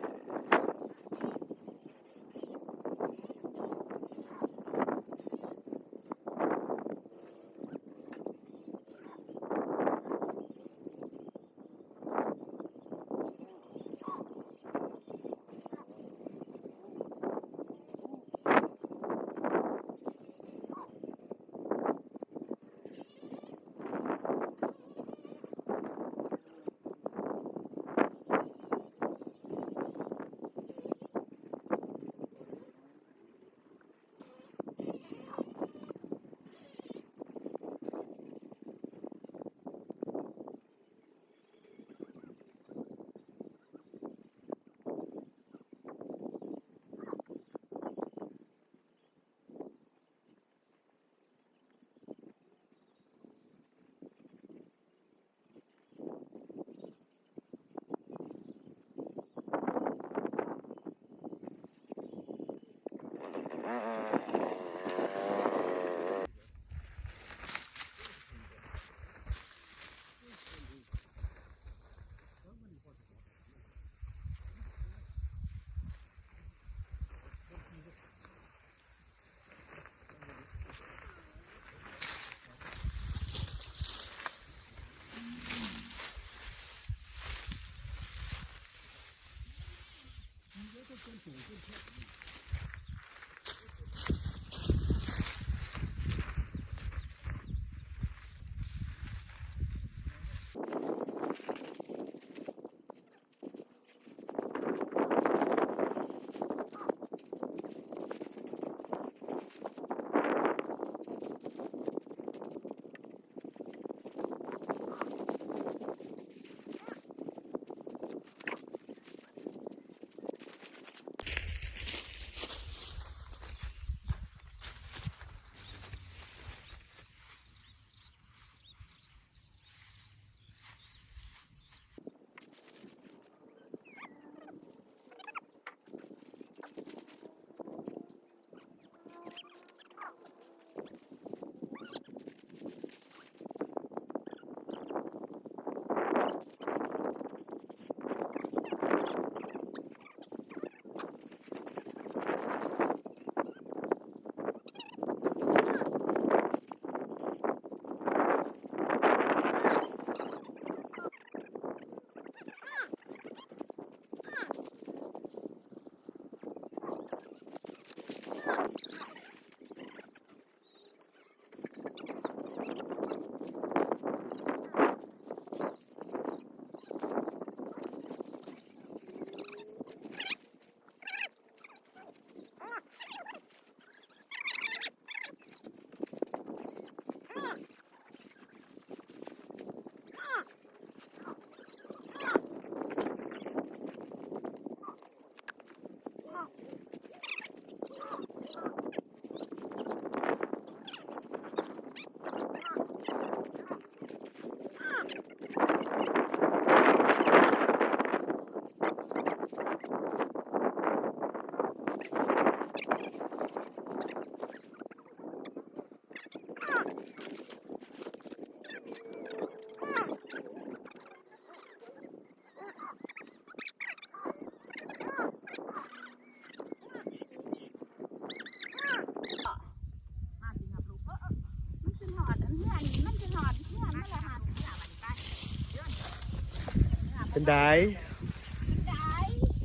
oh. เป็นได้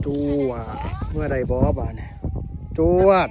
ตัวเมื่อไรบอบอะเนี่ย จวด